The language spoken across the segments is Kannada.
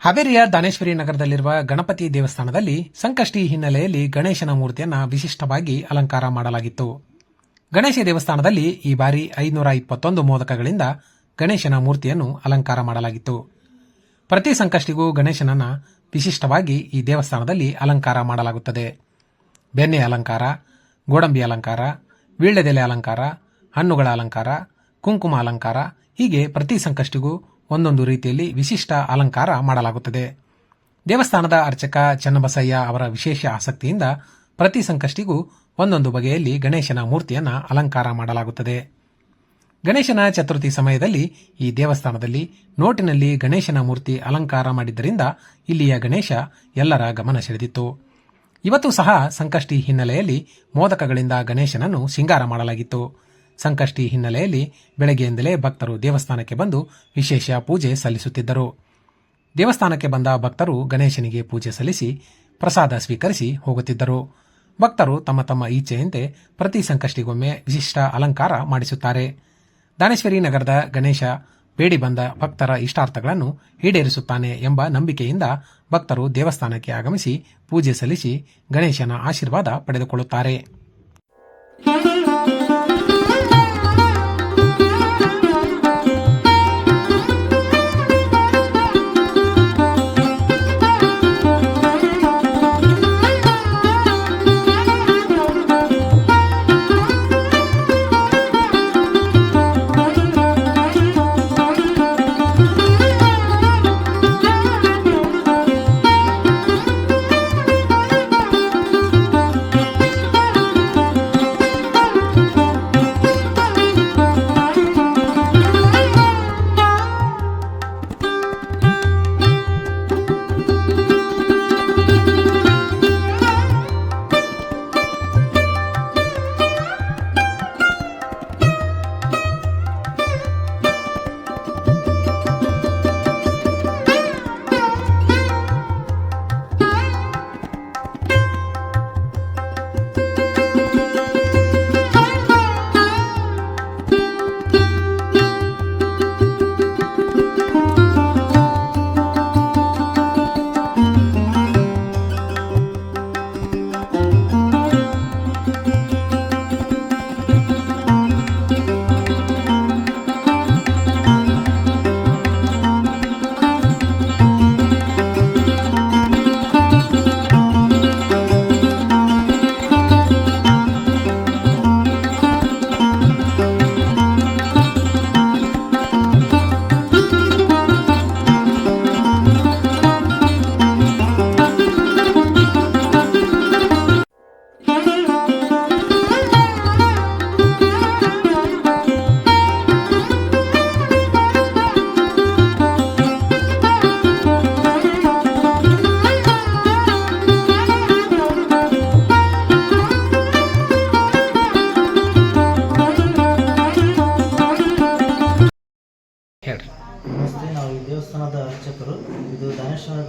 ಹಾವೇರಿಯ ದಾನೇಶ್ವರಿ ನಗರದಲ್ಲಿರುವ ಗಣಪತಿ ದೇವಸ್ಥಾನದಲ್ಲಿ ಸಂಕಷ್ಟಿ ಹಿನ್ನೆಲೆಯಲ್ಲಿ ಗಣೇಶನ ಮೂರ್ತಿಯನ್ನು ವಿಶಿಷ್ಟವಾಗಿ ಅಲಂಕಾರ ಮಾಡಲಾಗಿತ್ತು. ಗಣೇಶ ದೇವಸ್ಥಾನದಲ್ಲಿ ಈ ಬಾರಿ ಐನೂರ ಇಪ್ಪತ್ತೊಂದು ಮೋದಕಗಳಿಂದ ಗಣೇಶನ ಮೂರ್ತಿಯನ್ನು ಅಲಂಕಾರ ಮಾಡಲಾಗಿತ್ತು. ಪ್ರತಿ ಸಂಕಷ್ಟಿಗೂ ಗಣೇಶನನ್ನ ವಿಶಿಷ್ಟವಾಗಿ ಈ ದೇವಸ್ಥಾನದಲ್ಲಿ ಅಲಂಕಾರ ಮಾಡಲಾಗುತ್ತದೆ. ಬೆಣ್ಣೆ ಅಲಂಕಾರ, ಗೋಡಂಬಿ ಅಲಂಕಾರ, ವೀಳ್ಯದೆಲೆ ಅಲಂಕಾರ, ಹಣ್ಣುಗಳ ಅಲಂಕಾರ, ಕುಂಕುಮ ಅಲಂಕಾರ ಹೀಗೆ ಪ್ರತಿ ಸಂಕಷ್ಟಿಗೂ ಒಂದೊಂದು ರೀತಿಯಲ್ಲಿ ವಿಶಿಷ್ಟ ಅಲಂಕಾರ ಮಾಡಲಾಗುತ್ತದೆ. ದೇವಸ್ಥಾನದ ಅರ್ಚಕ ಚನ್ನಬಸಯ್ಯ ಅವರ ವಿಶೇಷ ಆಸಕ್ತಿಯಿಂದ ಪ್ರತಿ ಸಂಕಷ್ಟಿಗೂ ಒಂದೊಂದು ಬಗೆಯಲ್ಲಿ ಗಣೇಶನ ಮೂರ್ತಿಯನ್ನು ಅಲಂಕಾರ ಮಾಡಲಾಗುತ್ತದೆ. ಗಣೇಶನ ಚತುರ್ಥಿ ಸಮಯದಲ್ಲಿ ಈ ದೇವಸ್ಥಾನದಲ್ಲಿ ನೋಟಿನಲ್ಲಿ ಗಣೇಶನ ಮೂರ್ತಿ ಅಲಂಕಾರ ಮಾಡಿದ್ದರಿಂದ ಇಲ್ಲಿಯ ಗಣೇಶ ಎಲ್ಲರ ಗಮನ ಸೆಳೆದಿತ್ತು. ಇವತ್ತು ಸಹ ಸಂಕಷ್ಟಿ ಹಿನ್ನೆಲೆಯಲ್ಲಿ ಮೋದಕಗಳಿಂದ ಗಣೇಶನನ್ನು ಶೃಂಗಾರ ಮಾಡಲಾಗಿತ್ತು. ಸಂಕಷ್ಟಿ ಹಿನ್ನೆಲೆಯಲ್ಲಿ ಬೆಳಗ್ಗೆಯಿಂದಲೇ ಭಕ್ತರು ದೇವಸ್ಥಾನಕ್ಕೆ ಬಂದು ವಿಶೇಷ ಪೂಜೆ ಸಲ್ಲಿಸುತ್ತಿದ್ದರು. ದೇವಸ್ಥಾನಕ್ಕೆ ಬಂದ ಭಕ್ತರು ಗಣೇಶನಿಗೆ ಪೂಜೆ ಸಲ್ಲಿಸಿ ಪ್ರಸಾದ ಸ್ವೀಕರಿಸಿ ಹೋಗುತ್ತಿದ್ದರು. ಭಕ್ತರು ತಮ್ಮ ತಮ್ಮ ಇಚ್ಛೆಯಂತೆ ಪ್ರತಿ ಸಂಕಷ್ಟಿಗೊಮ್ಮೆ ವಿಶಿಷ್ಟ ಅಲಂಕಾರ ಮಾಡಿಸುತ್ತಾರೆ. ದಾನೇಶ್ವರಿ ನಗರದ ಗಣೇಶ ಬೇಡಿ ಬಂದ ಭಕ್ತರ ಇಷ್ಟಾರ್ಥಗಳನ್ನು ಈಡೇರಿಸುತ್ತಾನೆ ಎಂಬ ನಂಬಿಕೆಯಿಂದ ಭಕ್ತರು ದೇವಸ್ಥಾನಕ್ಕೆ ಆಗಮಿಸಿ ಪೂಜೆ ಸಲ್ಲಿಸಿ ಗಣೇಶನ ಆಶೀರ್ವಾದ ಪಡೆದುಕೊಳ್ಳುತ್ತಾರೆ.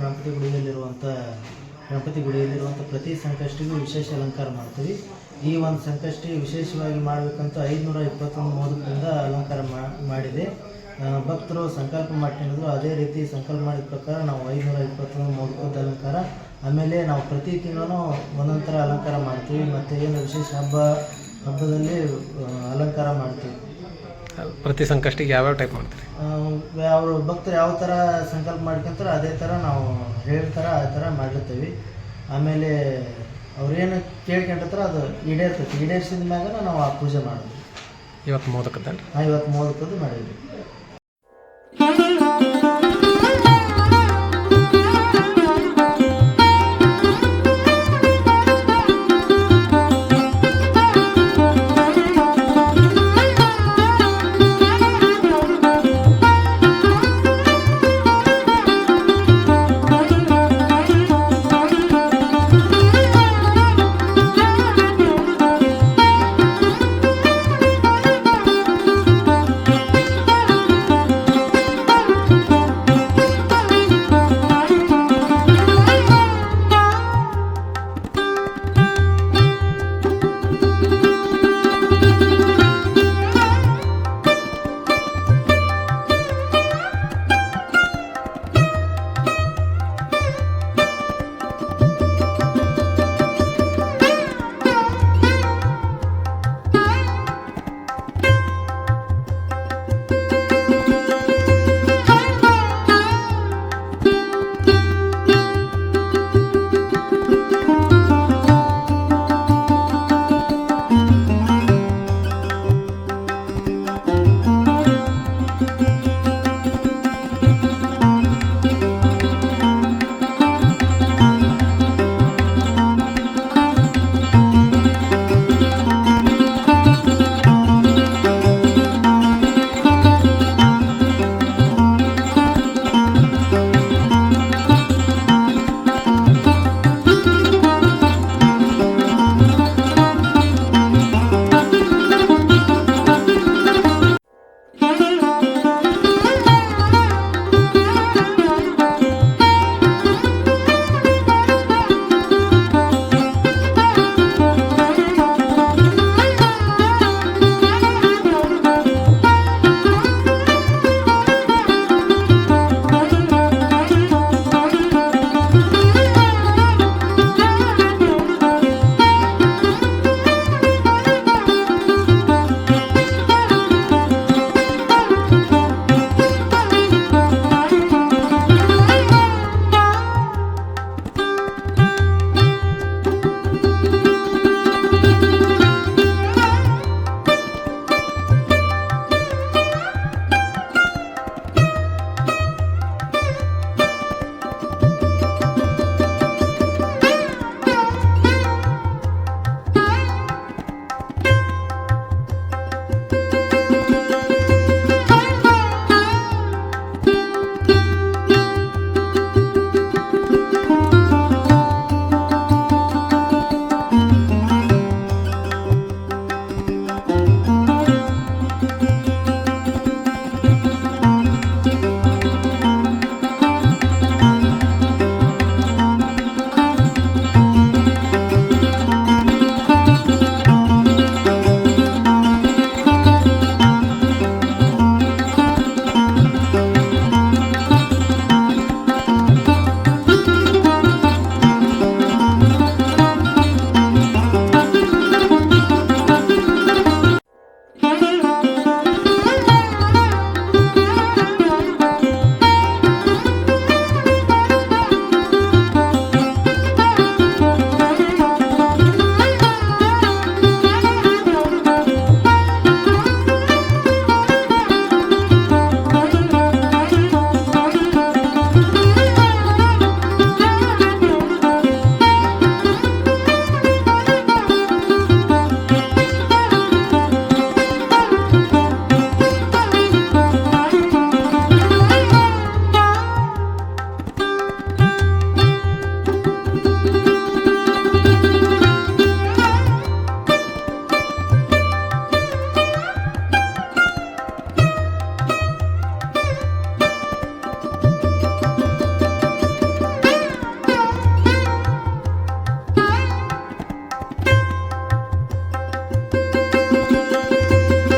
ಗಣಪತಿ ಗುಡಿಯಲ್ಲಿರುವಂಥ ಗಣಪತಿ ಗುಡಿಯಲ್ಲಿರುವಂಥ ಪ್ರತಿ ಸಂಕಷ್ಟಿಗೂ ವಿಶೇಷ ಅಲಂಕಾರ ಮಾಡ್ತೀವಿ. ಈ ಒಂದು ಸಂಕಷ್ಟಿ ವಿಶೇಷವಾಗಿ ಮಾಡಬೇಕಂತ ಐದುನೂರ ಇಪ್ಪತ್ತೊಂದು ಮೋದಕದಿಂದ ಅಲಂಕಾರ ಮಾಡಿದೆ. ಭಕ್ತರು ಸಂಕಲ್ಪ ಮಾಡ್ಕೊಂಡಿದ್ರು. ಅದೇ ರೀತಿ ಸಂಕಲ್ಪ ಮಾಡಿದ ಪ್ರಕಾರ ನಾವು ಐದುನೂರ ಇಪ್ಪತ್ತೊಂದು ಮೋದಕದ ಅಲಂಕಾರ, ಆಮೇಲೆ ನಾವು ಪ್ರತಿ ತಿಂಗಳೂ ಒಂದೊಂದು ಥರ ಅಲಂಕಾರ ಮಾಡ್ತೀವಿ. ಮತ್ತು ಏನು ವಿಶೇಷ ಹಬ್ಬ, ಹಬ್ಬದಲ್ಲಿ ಅಲಂಕಾರ ಮಾಡ್ತೀವಿ. ಪ್ರತಿ ಸಂಕಷ್ಟಿಗೆ ಯಾವ್ಯಾವ ಟೈಪ್ ಮಾಡ್ತೀರಿ? ಅವರು ಭಕ್ತರು ಯಾವ ಥರ ಸಂಕಲ್ಪ ಮಾಡ್ಕೊಂತಾರೋ ಅದೇ ಥರ ನಾವು ಹೇಳ್ತಾರೆ ಆ ಥರ ಮಾಡಿರ್ತೀವಿ ಆಮೇಲೆ ಅವ್ರೇನು ಕೇಳ್ಕೊಂಡಿರ್ತಾರೋ ಅದು ಈಡೇರ್ತೈತಿ. ಈಡೇರಿಸಿದ ಮ್ಯಾಗ ನಾವು ಆ ಪೂಜೆ ಮಾಡಿದ್ವಿ ಇವತ್ತು ಮೋದಕದಲ್ಲಿ ಹಾಂ ಇವತ್ತು ಮೋದಕದ್ದು ಮಾಡಿದ್ವಿ.